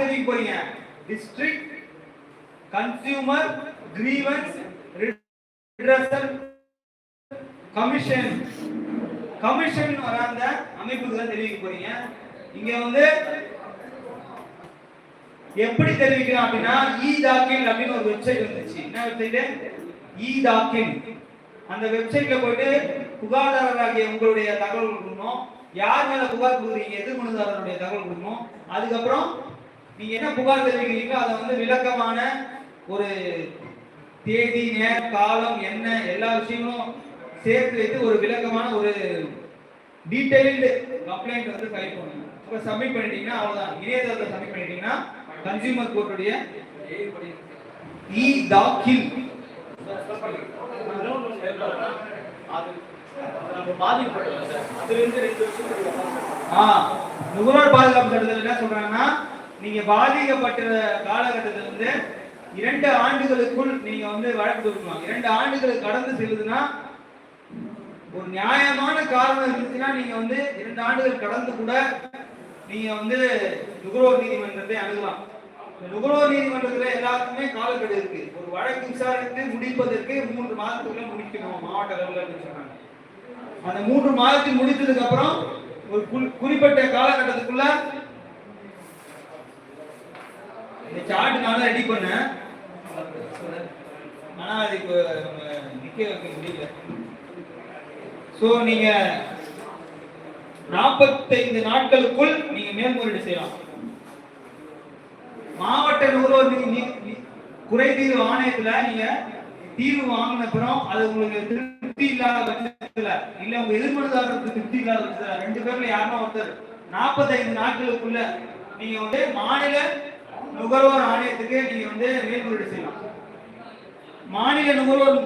தெரிவிக்க போறீங்க district consumer grievance redressal commission commission வர அந்த அமைப்புக்கு தான் தெரிவிக்க போறீங்க இங்க வந்து எப்படி தெரிவிக்கலாம் அப்படின்னா இ டாக்கின் அப்படின்னு ஒரு வெப்சைட் வந்துச்சு. என்ன வெப்சைட் இ டாக்கின் அந்த வெப்சைட்ல போயிட்டு புகார்தாரராகிய உங்களுடைய தகவல் கொடுக்கணும். யார் மேல புகார் கொடுக்குறீங்க எதிர்மனுதாரருடைய தகவல் கொடுக்கணும். அதுக்கப்புறம் நீங்க என்ன புகார் தெரிவிக்கிறீங்களோ அதை வந்து விளக்கமான ஒரு தேதி நேரம் காலம் என்ன எல்லா விஷயங்களும் சேர்த்து வைத்து ஒரு விளக்கமான ஒரு டீடைல்டு கம்ப்ளைண்ட் வந்து ஃபைல் பண்ணுங்க அப்புறம் சப்மிட் பண்ணிட்டீங்கன்னா அவ்வளவுதான். இணையதளத்தில் சப்மிட் பண்ணிட்டீங்கன்னா கன்சியூமர் கோர்ட்டுடைய இ தாக்கில் அது நம்ம அதுலேருந்து ஆ நுகர்வோர் பாதுகாப்பு சட்டத்தில் என்ன சொல்றாங்கன்னா நீங்க பாதிக்கப்பட்ட காலகட்டத்தில் வந்து இரண்டு ஆண்டுகளுக்குள் நீங்க வந்து வழக்கு தொடுக்கலாம் இரண்டு ஆண்டுகள் கடந்து செல்லுதுன்னா ஒரு நியாயமான காரணம் இருந்துச்சுன்னா நீங்க வந்து இரண்டு ஆண்டுகள் கடந்து கூட நீங்க வந்து நுகர்வோர் நீதிமன்றத்தை அணுகலாம். நுகர்வோர் நீதிமன்றத்துல எல்லாத்துக்குமே காலக்கெடு இருக்கு. ஒரு வழக்கு விசாரித்து முடிப்பதற்கு மூன்று மாதத்துக்குள்ள முடிக்கணும் மாவட்ட அளவில் அப்படின்னு சொன்னாங்க. அந்த மூன்று மாதத்தில் முடித்ததுக்கு அப்புறம் ஒரு குறிப்பிட்ட காலகட்டத்துக்குள்ள இந்த சார்ட் நான் ரெடி பண்ணேன். ஆனா அது இப்போ நம்ம நிற்க வைக்க முடியல. சோ நீங்க நாற்பத்தைந்து நாட்களுக்குள் நீங்க மேல்முறையீடு செய்யலாம். மாவட்ட நுகர்வோர் நீ- நீ- நீ- குறைதீர்வு ஆணையத்துல நீங்க தீர்வு வாங்கின அப்புறம் அது உங்களுக்கு திருப்தி இல்லாத பட்சத்துல இல்ல உங்க எதிர்மனுதாரருக்கு திருப்தி இல்லாத பட்சத்துல ரெண்டு பேர்ல யாருன்னா ஒருத்தர். நாற்பத்தைந்து நாட்களுக்குள்ள நீங்க வந்து மாநில நுகர்வோர் ஆணையத்துக்கு நீங்க வந்து மேல்முறையீடு செய்யலாம். மாநில நுகர்வோர்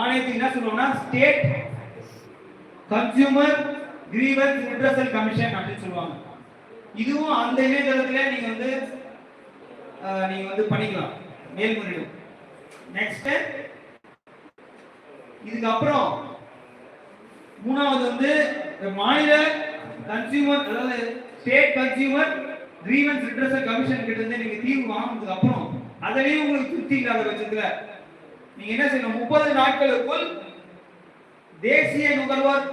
ஆணையத்துக்கு என்ன சொல்லுவோம்னா state consumer grievance redressal commission அப்படின்னு சொல்லுவாங்க. இதுவும் அந்த இணையதளத்துல நீங்க வந்து நீங்க வந்து பண்ணிக்கலாம். மேல்முறையீடு நெக்ஸ்ட் இதுக்கப்புறம் மூணாவது வந்து மாநில கன்சியூமர் அதாவது state consumer grievance redressal commission கிட்ட இருந்து நீங்க தீர்வு வாங்கினதுக்கு அப்புறம் அதுலயே உங்களுக்கு திருப்தி இல்லாத பட்சத்துல நீங்க என்ன செய்யணும்? முப்பது நாட்களுக்குள் தேசிய நுகர்வோர்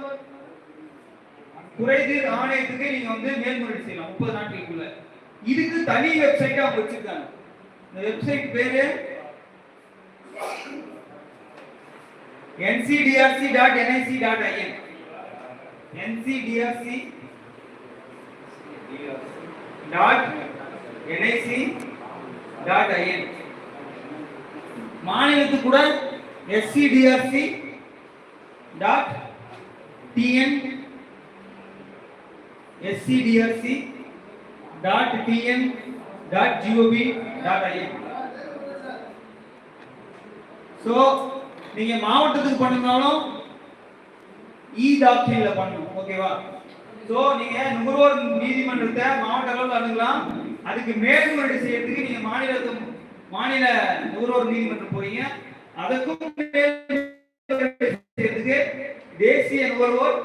குறைதீர் ஆணையத்துக்கு நீங்க வந்து மேல்முறையீடு செய்யலாம் முப்பது நாட்களுக்குள்ள. இதுக்கு தனி வெப்சைட்டா அவங்க வச்சிருக்காங்க. இந்த வெப்சைட் பேரு dot NIC dot IN NCDRC dot NIC dot IN மாநிலத்துக்கு கூட SCDRC dot TN SCDRC dot TN dot GOB dot IN so நீங்க மாவட்டத்துக்கு பண்ணினாலும் இ டாக்டரில் பண்ணணும் ஓகேவா ஸோ நீங்க நுகர்வோர் நீதிமன்றத்தை மாவட்ட அளவில் அணுகலாம் அதுக்கு மேல்முறையீடு செய்யறதுக்கு நீங்க மாநிலத்து மாநில நுகர்வோர் நீதிமன்றம் போறீங்க. அதுக்கும் செய்யறதுக்கு தேசிய நுகர்வோர்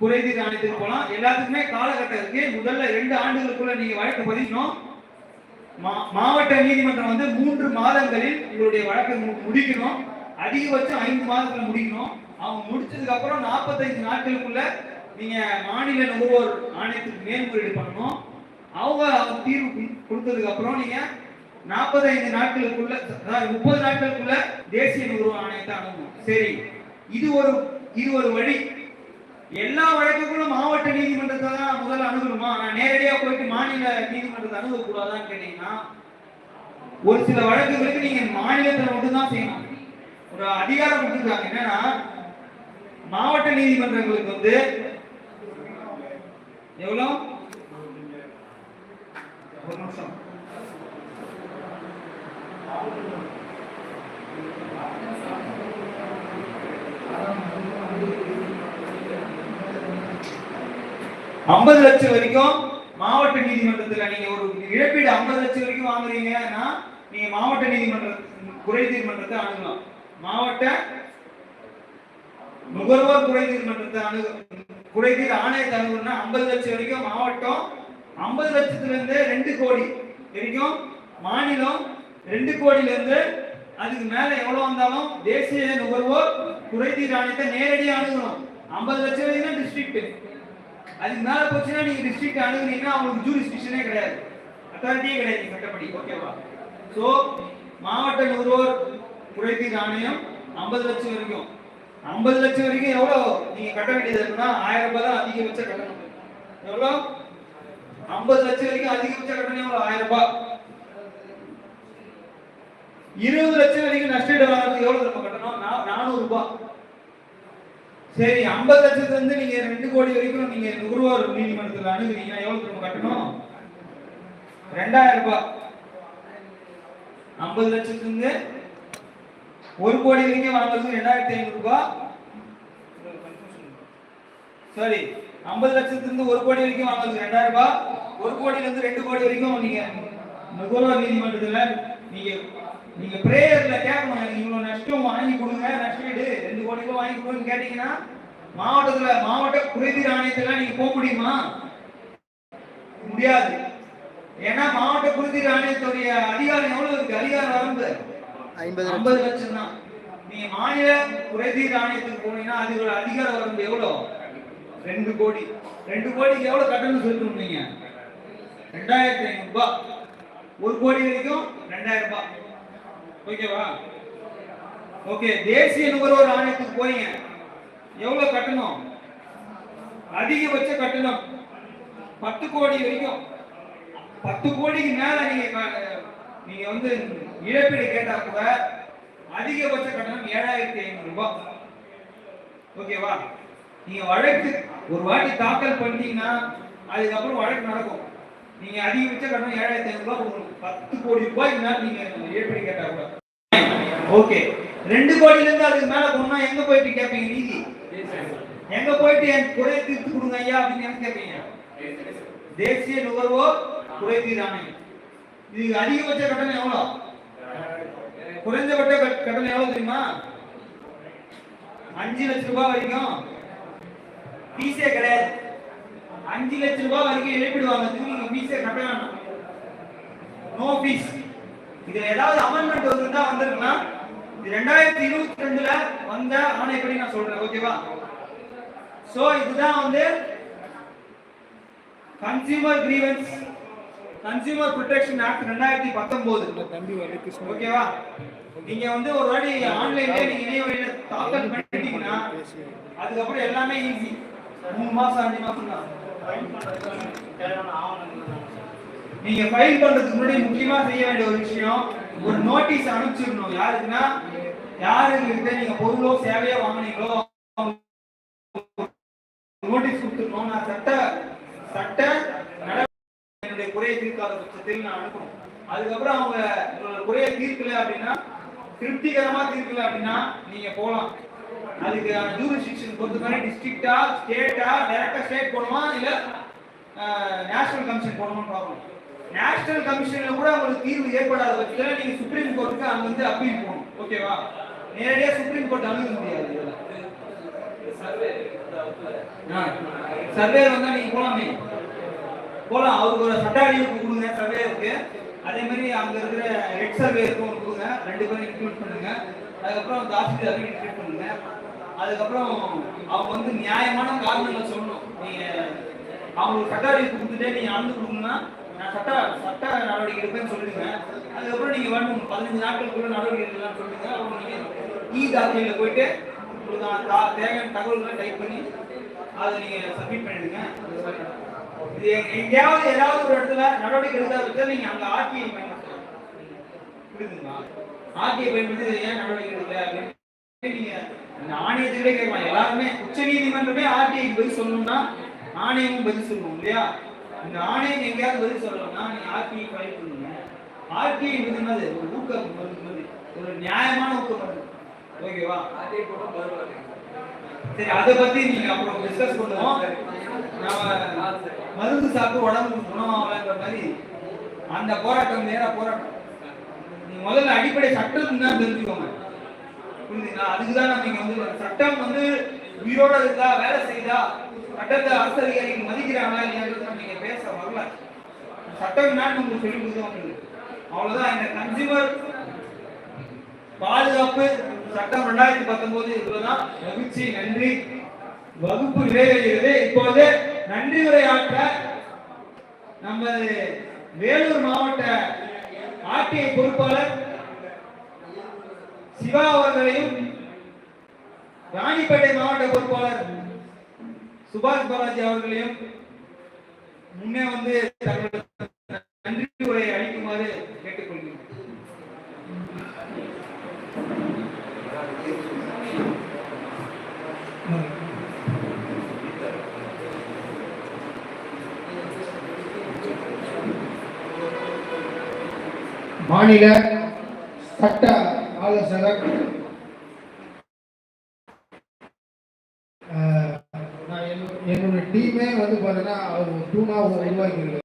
குறைதீர் ஆணையத்துக்கு போகலாம் எல்லாத்துக்குமே காலகட்டம் இருக்கு. முதல்ல ரெண்டு ஆண்டுகளுக்குள்ள நீங்க வழக்கு பதிக்கணும் மா- மாவட்ட நீதிமன்றம் வந்து மூன்று மாதங்களில் உங்களுடைய வழக்கை மு- முடிக்கணும். அதிகபட்சம் ஐந்து மாதத்துல முடிக்கணும். அவங்க முடிச்சதுக்கு அப்புறம் நாற்பத்தைந்து நாட்களுக்குள்ள நீங்க மாநில நுகர்வோர் ஆணையத்துக்கு மேல்முறையீடு பண்ணணும். அவங்க அவங்க தீர்வு கொடுத்ததுக்கு அப்புறம் நீங்க நாற்பத்தைந்து நாட்களுக்குள்ள அதாவது முப்பது நாட்களுக்குள்ள தேசிய நுகர்வோர் ஆணையத்தை அணுகணும். சரி. இது ஒரு இது ஒரு வழி. எல்லா வழக்குகளும் மாவட்ட நீதிமன்றத்தை தான் முதல்ல அணுகணுமா? நான் நேரடியா போயிட்டு மாநில நீதிமன்றத்தை அணுகக்கூடாதான்னு கேட்டீங்கன்னா ஒரு சில வழக்குகளுக்கு நீங்க மாநிலத்துல மட்டும்தான் செய்யணும். ஒரு அதிகாரம் கொடுத்துருக்காங்க. என்னன்னா மாவட்ட நீதிமன்றங்களுக்கு வந்து எவ்வளோ? ஒரு நிமிஷம். ஐம்பது லட்சம் வரைக்கும் மாவட்ட நீதிமன்றத்துல நீங்க ஒரு இழப்பீடு ஐம்பது லட்சம் வரைக்கும் வாங்குறீங்கன்னா நீங்க மாவட்ட நீதிமன்ற குறை தீர்மன்றத்தை அணுகலாம். மாவட்ட நுகர்வோர் குறை தீர்மன்றத்தை அணுக குறைதீர் ஆணைய தலைவர்னா ஐம்பது லட்சம் வரைக்கும் மாவட்டம் ஐம்பது லட்சத்துல இருந்து ரெண்டு கோடி வரைக்கும் மாநிலம் ரெண்டு கோடியில இருந்து அதுக்கு மேல எவ்வளவு வந்தாலும் தேசிய நுகர்வோர் குறைதீர் ஆணையத்தை நேரடியாக அணுகணும். ஐம்பது லட்சம் வரைக்கும் டிஸ்ட்ரிக்ட் அதுக்கு மேல போச்சுன்னா நீங்க டிஸ்ட்ரிக்ட் அணுகுனீங்கன்னா அவங்களுக்கு ஜூரிஸ்டிக்ஷனே கிடையாது. அத்தாரிட்டியே கிடையாது சட்டப்படி ஓகேவா சோ மாவட்ட நுகர்வோர் குறைதீர் ஆணையம் ஐம்பது லட்சம் வரைக்கும். ஐம்பது லட்சம் வரைக்கும் எவ்வளோ நீங்க கட்ட வேண்டியது இருக்குன்னா ஆயிரம் ரூபாய் தான் அதிகபட்ச கட்டணம். எவ்வளோ? ஐம்பது லட்சம் வரைக்கும் அதிகபட்ச கட்டணம் எவ்வளோ? ஆயிரம் ரூபாய். இருபது லட்சம் வரைக்கும் நஷ்டீடு வாங்குறதுக்கு எவ்வளவு நம்ம கட்டணும்? நானூறு ரூபாய். சரி ஐம்பது லட்சத்துல இருந்து நீங்க ரெண்டு கோடி வரைக்கும் நீங்க நுகர்வோர் நீதிமன்றத்தில் அணுகுறீங்கன்னா எவ்வளவு நம்ம கட்டணும்? ரெண்டாயிரம் ரூபாய். ஐம்பது லட்சத்துல இருந்து ஒரு கோடி வரைக்கும் வாங்குறதுக்கு ரெண்டாயிரத்தி ஐநூறு ரூபாய் சாரி ஐம்பது லட்சத்துல இருந்து ஒரு கோடி வரைக்கும் வாங்குறதுக்கு ரெண்டாயிரம் ரூபாய் ஒரு கோடியில இருந்து ரெண்டு கோடி வரைக்கும் நீங்க நுகர்வோர் நீதிமன்றத்துல நீங்க நீங்க பிரேயர்ல கேட்கணும் எனக்கு இவ்வளவு நஷ்டம் வாங்கி கொடுங்க நஷ்டீடு ரெண்டு கோடி ரூபாய் வாங்கி கொடுங்கன்னு கேட்டீங்கன்னா மாவட்டத்துல மாவட்ட குறைதீர் ஆணையத்துல நீங்க போக முடியுமா? முடியாது. ஏன்னா மாவட்ட குறைதீர் ஆணையத்துடைய அதிகாரம் எவ்வளவு இருக்கு? அதிகாரம் வரம்பு ஐம்பது ஐம்பது லட்சம் தான் நீ மாநில குறைதீர் ஆணையத்துக்கு போனீங்கன்னா அதோட அதிகார வரம்பு எவ்வளோ? ரெண்டு கோடி. ரெண்டு கோடிக்கு எவ்வளோ கட்டணம் செலுத்தணும் நீங்க ரெண்டாயிரத்தி ஐநூறுபா. ஒரு கோடி வரைக்கும் ரெண்டாயிரம் ரூபாய் ஓகேவா? ஓகே தேசிய நுகர்வோர் ஆணையத்துக்கு போறீங்க. எவ்வளவு கட்டணும்? அதிகபட்ச கட்டணம் பத்து கோடி வரைக்கும். பத்து கோடிக்கு மேல நீங்க நீங்க வந்து இழப்பீடு கேட்டா கூட அதிகபட்ச கட்டணம் ஏழாயிரத்தி ஐநூறு ரூபாய். ஓகேவா? நீங்க வழக்கு ஒரு வாட்டி தாக்கல் பண்ணிட்டீங்கன்னா அதுக்கப்புறம் வழக்கு நடக்கும். நீங்க அதிகபட்ச கட்டணம் ஏழாயிரத்தி ஐநூறு ரூபாய் பத்து கோடி ரூபாய்க்கு நீங்க இழப்பீடு கேட்டா கூட. ஓகே. ரெண்டு கோடில இருந்து அதுக்கு மேல போனா எங்க போயிட்டு கேட்பீங்க நீதி? எங்க போயிட்டு என் குறை தீர்த்து கொடுங்க ஐயா அப்படின்னு கேட்பீங்க தேசிய நுகர்வோர் குறைதீர் ஆணையம். இது அதிகபட்ச கட்டணம் எவ்வளோ? குறைந்தபட்ச கட்- கட்டணம் எவ்வளவு தெரியுமா? அஞ்சு லட்சம் ரூபாய் வரைக்கும் ஃபீஸே கிடையாது. அஞ்சு லட்சம் ரூபாய் வரைக்கும் எழுப்பிடுவாங்க நீங்க ஃபீஸே கட்ட வேணாம். நோ ஃபீஸ் இதுல ஏதாவது அமெண்ட்மெண்ட் வந்திருந்தா வந்திருக்கலாம். இது ரெண்டாயிரத்தி இருபத்தி ரெண்டுல வந்த ஆணைப்படி நான் சொல்றேன். ஓகேவா சோ இதுதான் வந்து consumer grievance consumer protection act ரெண்டாயிரத்தி பத்தொன்பது ஓகேவா? நீங்க வந்து ஒரு வாட்டி ஆன்லைன்ல நீங்க இணைய வழியில தாக்கல் பண்ணிட்டீங்கன்னா அதுக்கப்புறம் எல்லாமே ஈஸி மூணு மாசம் அஞ்சு மாசம் தான். நீங்க ஃபைல் பண்றதுக்கு முன்னாடி முக்கியமா செய்ய வேண்டிய ஒரு விஷயம் ஒரு நோட்டீஸ் அனுப்பிச்சிடணும். யாருக்குன்னா யாருக்கிட்ட நீங்க பொருளோ சேவையோ வாங்குனீங்களோ நோட்டீஸ் கொடுத்துருக்கோம் நான் சட்ட சட்ட என்னுடைய குறையை தீர்க்காத பட்சத்தில் நான் அனுப்பணும். அதுக்கப்புறம் அவங்க உங்களோட குறையை தீர்க்கல அப்படின்னா திருப்திகரமா தீர்க்கல அப்படின்னா நீங்க போகலாம். அதுக்கு ஜூரிஸ்டிக்ஷன் பொறுத்த மாதிரி டிஸ்ட்ரிக்டா ஸ்டேட்டா டைரக்டா ஸ்டேட் போகணுமா? இல்ல நேஷனல் கமிஷன் போகணும்னு பார்க்கணும். நேஷனல் கமிஷன்ல கூட உங்களுக்கு தீர்வு ஏற்படாத பட்சத்தில் நீங்க சுப்ரீம் கோர்ட்டுக்கு அங்க வந்து அப்பீல் போகணும். ஓகேவா நேரடியா சுப்ரீம் கோர்ட் அணுக முடியாது இதுல. சர்வே வந்தா நீங்க போலாமே போலாம். அவருக்கு ஒரு சட்ட கொடுங்க. கொடுங்க சர்வேருக்கு அதே மாதிரி அங்க இருக்கிற ஹெட் சர்வே இருக்கும் கொடுங்க. ரெண்டு பேரும் இன்க்ளூட் பண்ணுங்க. அதுக்கப்புறம் தாசில்தாரையும் இன்க்ளூட் பண்ணுங்க. அதுக்கப்புறம் அவங்க வந்து நியாயமான காரணங்கள் சொல்லணும். நீங்க அவங்களுக்கு சட்ட கொடுத்துட்டே நீங்க அளந்து கொடுங்கன்னா நான் சட்ட சட்ட நடவடிக்கை எடுப்பேன்னு சொல்லுங்க அதுக்கப்புறம் நீங்க வேணும் பதினஞ்சு நாட்களுக்குள்ள நடவடிக்கை எடுக்கலாம் சொல்லுங்க அப்புறம் நீங்க இ தாக்கலில் போயிட்டு உங்களுக்கு தா- தேவையான தகவல்களை டைப் பண்ணி அதை நீங்க சப்மிட் பண்ணிடுங்க. எங்கேயாவது ஏதாவது ஒரு இடத்துல நடவடிக்கை எடுத்தா வச்சா நீங்க அங்க ஆர்டிஐ பயன்படுத்தலாம். புரியுதுங்களா? ஆர்டிஐ பயன்படுத்தி ஏன் நடவடிக்கை எடுக்கல அப்படின்னு நீங்க இந்த ஆணையத்துக்கிட்டே கேட்கலாம். எல்லாருமே உச்ச நீதிமன்றமே ஆர்டிஐ பதில் சொல்லணும்னா ஆணையமும் பதில் சொல்லணும் இல்லையா? இந்த ஆணையம் எங்கேயாவது பதில் சொல்லணும்னா நீ ஆர்டிஐ ஃபைல் பண்ணுங்க ஆர்டிஐ என்னது? ஒரு ஊக்கம் மருந்து ஒரு நியாயமான ஊக்க மருந்து ஓகேவா? ஆர்டிஐ போல பரவாயில்ல சரி அதை பத்தி நீங்க அப்புறம் டிஸ்கஸ் பண்ணுவோம் நாம மருந்து சாப்பிட்டு உடம்புக்கு குணமாகலன்ற மாதிரி அந்த போராட்டம் நேரா போராட்டம். நீங்க முதல்ல அடிப்படை சட்டம் தான் தெரிஞ்சுக்கோங்க புரியுதுங்களா அதுக்கு தான் நம்ம இங்க வந்து சட்டம் வந்து உயிரோட இருக்கா வேலை செய்தா சட்டத்தை அரசு அதிகாரிகள் மதிக்கிறாங்களா இல்லையான்றது நம்ம இங்க பேச வரல. சட்டம் என்னன்னு உங்களுக்கு சொல்லி கொடுத்து வந்தது அவ்வளவுதான். இந்த கன்சியூமர் பாதுகாப்பு சட்டம் ரெண்டாயிரத்தி பத்தொன்பது இவ்வளவுதான் மகிழ்ச்சி நன்றி வகுப்பு நிறைவேறுகிறது இப்போது நன்றி உரையாற்ற நமது வேலூர் மாவட்ட ஆர்டிஐ பொறுப்பாளர் சிவா அவர்களையும் ராணிப்பேட்டை மாவட்ட பொறுப்பாளர் சுபாஷ் பாலாஜி அவர்களையும் முன்னே வந்து தங்களது நன்றி உரை அளிக்குமாறு கேட்டுக்கொள்கிறேன். மாநில சட்ட ஆலோசகர் நான் என்னோட- டீமே வந்து பார்த்தீங்கன்னா அவர் ஒரு டூனாக உருவாக்கியிருக்கு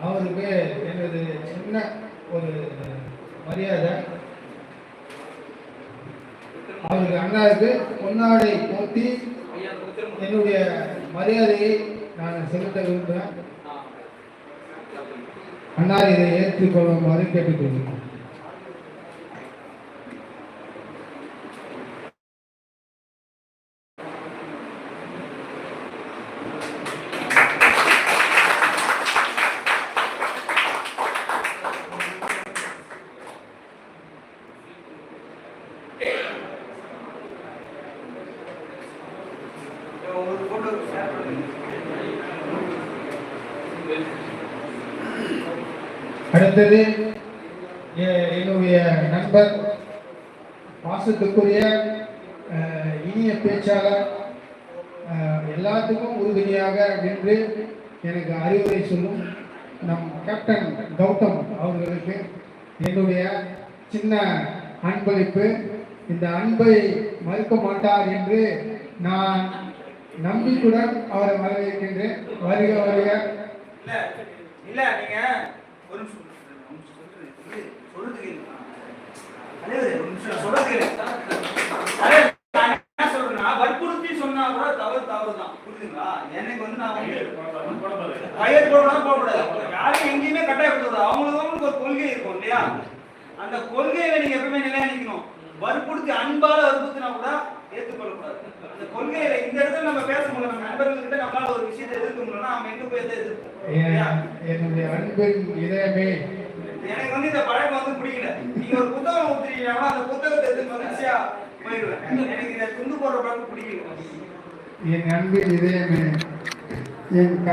அவருக்கு எனது சின்ன ஒரு மரியாதை. அவருக்கு அண்ணாவுக்கு பொன்னாடை போட்டி என்னுடைய மரியாதையை நான் செலுத்த விரும்புகிறேன். அண்ணா இதை ஏற்றுக்கொள்ளுமாறு கேட்டுக்கொள்கிறேன் ஒரு போட்டோ ஷேர் பண்ணுங்க அடுத்தது என்னுடைய நண்பர் பாசத்துக்குரிய இனிய பேச்சாளர் எல்லாத்துக்கும் உறுதுணையாக நின்று எனக்கு அறிவுரை சொல்லும் நம் கேப்டன் கௌதம் அவர்களுக்கு என்னுடைய சின்ன அன்பளிப்பு. இந்த அன்பை மறுக்க மாட்டார் என்று நான் நம்பிக்கையுடன் அவரை வரவேற்கின்றேன். வருக வருக. இல்லை இல்ல நீங்க ஒரு நிமிஷம் ஒரு நிமிஷம் நான் வற்புறுத்தி சொன்னா கூட தவறு தவறுதான். புரியுதுங்களா? எனக்கு வந்து நான் வந்து கையெழுத்து போடலாம் போடக்கூடாது யாரையும் எங்கேயுமே கட்டாயப்படுத்தக்கூடாது அவங்களுக்கு அவங்களுக்கு ஒரு கொள்கை இருக்கும் இல்லையா அந்த கொள்கையில நீங்க எப்பவுமே நிலையா நிக்கணும் வற்புறுத்தி அன்பால வற்புறுத்தினா கூட ஏற்றுக்கொள்ளக்கூடாது அந்த கொள்கையில இந்த இடத்துல நம்ம பேச முடியல. நம்ம நண்பர்கள்கிட்ட நம்மளால ஒரு விஷயத்தை எதிர்க்க முடியலன்னா அவங்க எங்க போய் எதை எதிர்ப்போம்? என்னுடைய அன்பின் இதயமே எனக்கு வந்து இந்த பழக்கம் வந்து பிடிக்கல. நீங்க ஒரு புத்தகம் கொடுத்துட்டீங்கன்னா அந்த புத்தகத்தை எடுத்து மகிழ்ச்சியா போயிடுவேன். எனக்கு இந்த துண்டு போடுற பழக்கம் பிடிக்கல. என் அன்பின் இதயமே என்